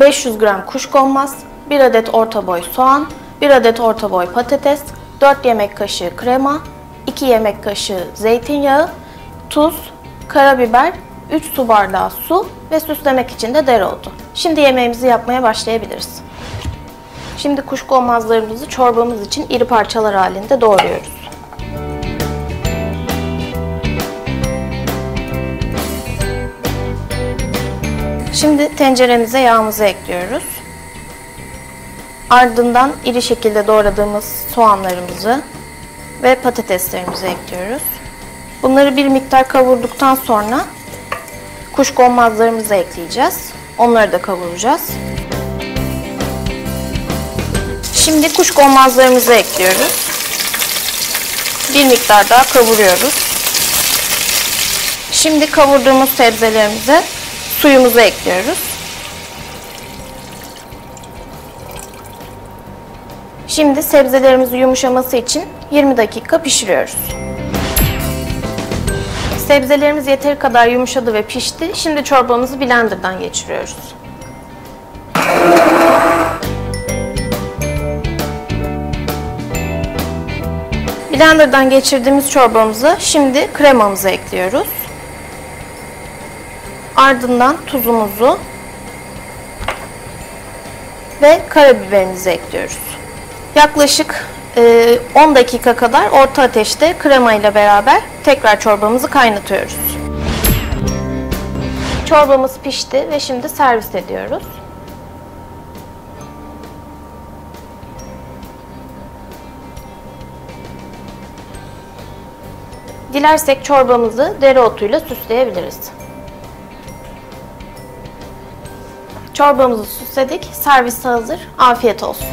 500 gram kuşkonmaz, 1 adet orta boy soğan, 1 adet orta boy patates, 4 yemek kaşığı krema, 2 yemek kaşığı zeytinyağı, tuz, karabiber, 3 su bardağı su ve süslemek için de dereotu. Şimdi yemeğimizi yapmaya başlayabiliriz. Şimdi kuşkonmazlarımızı çorbamız için iri parçalar halinde doğruyoruz. Şimdi tenceremize yağımızı ekliyoruz. Ardından iri şekilde doğradığımız soğanlarımızı ve patateslerimizi ekliyoruz. Bunları bir miktar kavurduktan sonra kuşkonmazlarımızı ekleyeceğiz. Onları da kavuracağız. Şimdi kuşkonmazlarımızı ekliyoruz. Bir miktar daha kavuruyoruz. Şimdi kavurduğumuz sebzelerimize suyumuzu ekliyoruz. Şimdi sebzelerimizi yumuşaması için 20 dakika pişiriyoruz. Sebzelerimiz yeteri kadar yumuşadı ve pişti. Şimdi çorbamızı blenderdan geçiriyoruz. Blenderdan geçirdiğimiz çorbamızı şimdi kremamıza ekliyoruz. Ardından tuzumuzu ve karabiberimizi ekliyoruz. Yaklaşık 10 dakika kadar orta ateşte krema ile beraber tekrar çorbamızı kaynatıyoruz. Çorbamız pişti ve şimdi servis ediyoruz. Dilersek çorbamızı dereotuyla süsleyebiliriz. Çorbamızı süsledik. Servis hazır. Afiyet olsun.